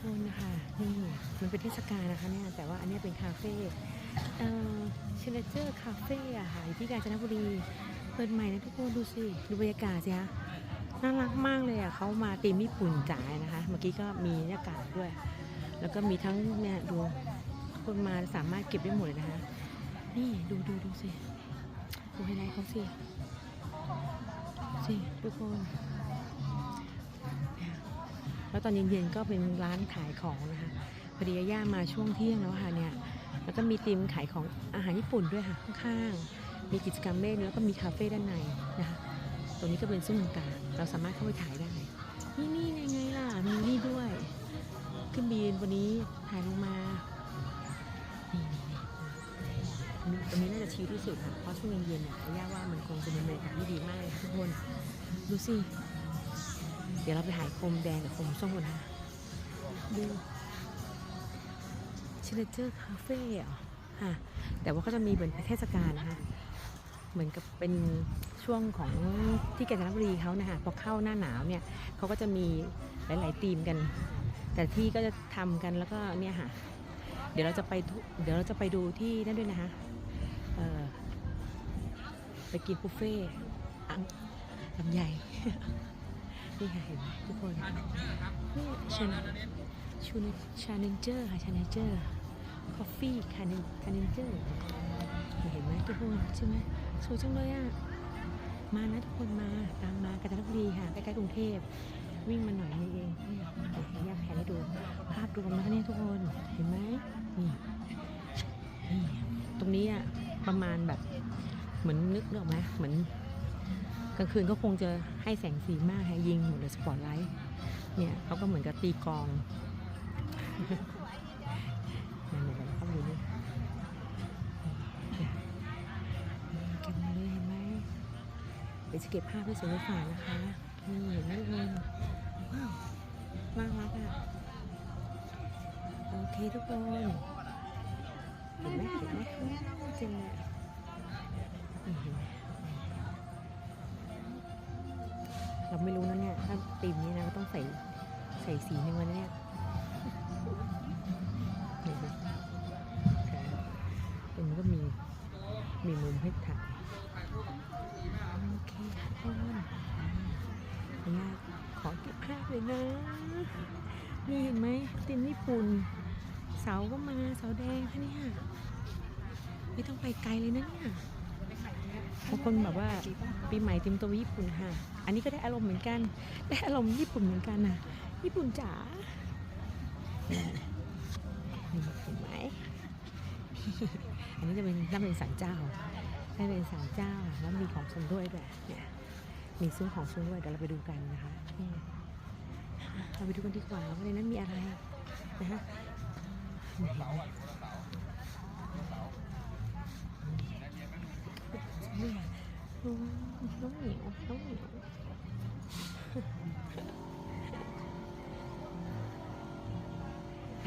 คนนะคะนี่มันเป็นเทศกาลนะคะเนี่ยแต่ว่าอันนี้เป็นคาเฟ่เอ่อเชนเจอร์คาเฟ่อะค่ะอยู่ที่กาญจนบุรีเปิดใหม่นะทุกคนดูสิดูบรรยากาศสิคะน่ารักมากเลยอะเขามาตีมญี่ปุ่นจ๋านะคะ เมื่อกี้ก็มีหน้ากากด้วย แล้วก็มีทั้งเนี่ยดูคนมาสามารถเก็บได้หมดเลยนะคะ นี่ดูดูดูสิดูไฮไลท์เขาสิสิทุกคน แล้วตอนเย็นๆก็เป็นร้านขายของนะคะพอดีย่ามาช่วงเที่ยงแล้วค่ะเนี่ยแล้วก็มีธีมขายของอาหารญี่ปุ่นด้วยค่ะข้างๆมีกิจกรรมเล่นแล้วก็มีคาเฟ่ด้านในนะคะตรงนี้ก็เป็นซุ้มต่างๆเราสามารถเข้าไปถ่ายได้นี่นี่ไงไงล่ะมีนี่ด้วยขึ้นบีนวันนี้ถ่ายลงมาตรงนี้น่าจะชิลที่สุดค่ะ เพราะช่วงเย็นๆเนี่ยย่าว่ามันคงจะเป็นบรรยากาศที่ดีมากเลยทุกคน ดูสิ ดี๋ยวเราไปหายโคมแดงกับโคมส้มกันนะดูชิลเจอร์คาเฟ่เหรอฮะแต่ว่าก็จะมีเหมือนเทศกาลนะคะเหมือนกับเป็นช่วงของที่กาญจนบุรีเขานะคะพอเข้าหน้าหนาวเนี่ยเขาก็จะมีหลาย ๆ ธีมกัน แต่ที่ก็จะทำกันแล้วก็เนี่ยค่ะเดี๋ยวเราจะไปทุเดี๋ยวเราจะไปดูที่นั่นด้วยนะคะเออไปกินบุฟเฟ่ต์อังลำใหญ่ นี่ค่ะเห็นไหมทุกคนนี่ชาชูนชาเนนเจอร์ค่ะชาเนนเจอร์คอฟฟี่คาเนนคาเนนเจอร์เห็นไหมทุกคนใช่ไหมสวยจังเลยอะมานะทุกคนมาตามมากาญจนบุรีค่ะใกล้ๆกรุงเทพวิ่งมาหน่อยนี่เองนี่อยากแผนให้ดูภาพรวมนะคะเนี่ยทุกคนเห็นไหมนี่นี่ตรงนี้อะประมาณแบบเหมือนนึกเนกออกไหมเหมือน กลางคืนก็คงจะให้แสงสีมากยิงหมดเลยสปอตไลท์เนี่ยเขาก็เหมือนกับตีกองนั่นเลยเข้าไปดูนี่เก็บมาเลยเห็นไหมเดี๋ยวจะเก็บภาพไว้สวยไว้ฝานะคะนี่เห็นไหมทุกคนว้าวน่ารักอะโอเคทุกคนเห็นไหมเห็นไหมจริงเลย ตีมนี้นะก็ต้องใส่ใส่สีหนึ่งวันนี่ยเห็นไหมค่ะตรงนี้ก็มีมีมุมให้ถ่ายโอเคทุกคนเนี่ยขอเก็บภาพเลยนะ นี่เห็นไหมตีมญี่ปุ่น เสาก็มาเสาแดงค่ะเนี่ยไม่ต้องไปไกลเลยนะเนี่ยบางคนแบบว่าปีใหม่ติมตัวญี่ปุ่นค่ะ อันนี้ก็ได้อารมณ์เหมือนกัน ได้อารมณ์ญี่ปุ่นเหมือนกันนะญี่ปุ่นจ๋าเห็นไหมอันนี้จะเป็นน่าเป็นศาลเจ้าน่าเป็นศาลเจ้า แล้วมีของชมด้วยแบบเนี่ยมีซุ้มของชมด้วยเดี๋ยวเราไปดูกันนะคะเราไปดูกันดีกว่าว่าในนั้นมีอะไรนะฮะน้องเหมียวน้องเหมียว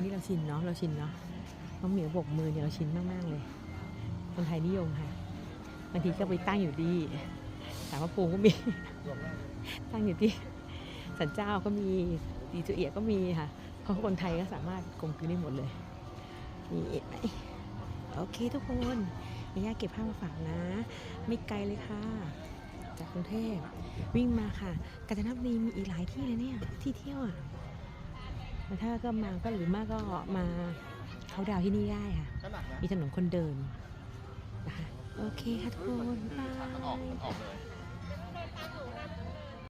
นนี้เราชินเนาะเราชินเนาะน้องเหมียวบกมือเนี่ยเราชินมากๆเลย คนไทยนิยมค่ะบางทีก็ไปตั้งอยู่ที่สามพระภูมิก็มี ตั้งอยู่ที่สันเจ้าก็มีดีจุเอียก็มีค่ะเพราะคนไทยก็สามารถกลมกลืนได้หมดเลยนี่เห็นไหมโอเคทุกคนย่าเก็บภาพมาฝากนะ ไม่ไกลเลยค่ะ จากกรุงเทพวิ่งมาค่ะกาญจนบุรีมีอีกหลายที่เลยเนี่ยที่เที่ยวอะ แต่ถ้าก็มาก็หรือมากก็มาเขาดาวน์ที่นี่ได้ค่ะก็หนักนะมีถนนคนเดินนะคะโอเคค่ะทุกคนบ๊ายบายมันออกมันออกเลย